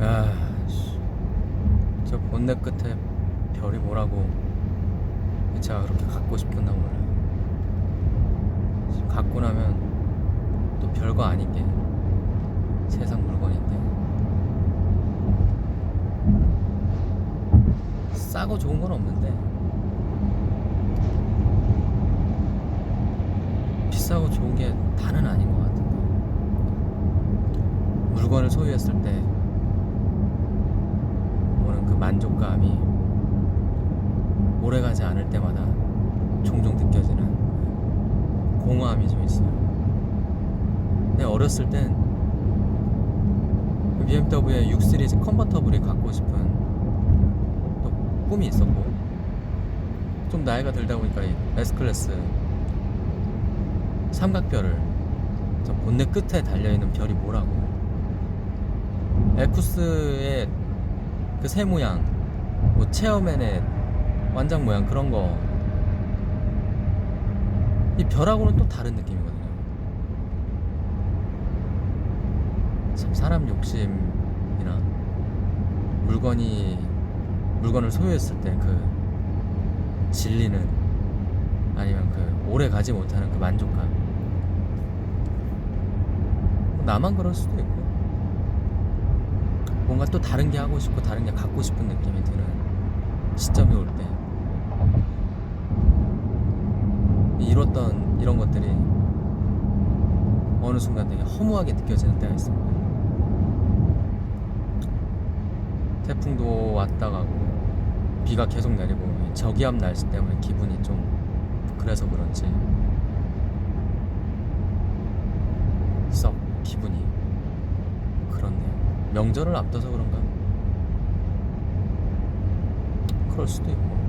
야, 씨. 저 본넷 끝에 별이 뭐라고 제가 그렇게 갖고 싶었나. 지금 갖고 나면 또 별거 아닌 게 세상 물건인데 싸고 좋은 건 없는데 비싸고 좋은 게 다는 아닌 것 같은데 물건을 소유했을 때 만족감이 오래가지 않을 때마다 종종 느껴지는 공허함이 좀 있어요. 근데 어렸을 땐 BMW의 6 시리즈 컨버터블이 갖고 싶은 또 꿈이 있었고 좀 나이가 들다 보니까 이 S 클래스 삼각별을 저 본넷 끝에 달려 있는 별이 뭐라고 에쿠스의 그 새 모양, 뭐 체어맨의 완장 모양 그런 거. 이 별하고는 또 다른 느낌이거든요. 참 사람 욕심이나 물건이 물건을 소유했을 때그 질리는 아니면 그 오래 가지 못하는 그 만족감. 나만 그럴 수도 있고. 뭔가 또 다른 게 하고 싶고 다른 게 갖고 싶은 느낌이 드는 시점이 올 때 이뤘던 이런 것들이 어느 순간 되게 허무하게 느껴지는 때가 있습니다. 태풍도 왔다 가고 비가 계속 내리고 이 저기압 날씨 때문에 기분이 좀 그래서 그런지 썩 기분이 그렇네요. 명절을 앞둬서 그런가? 그럴 수도 있고.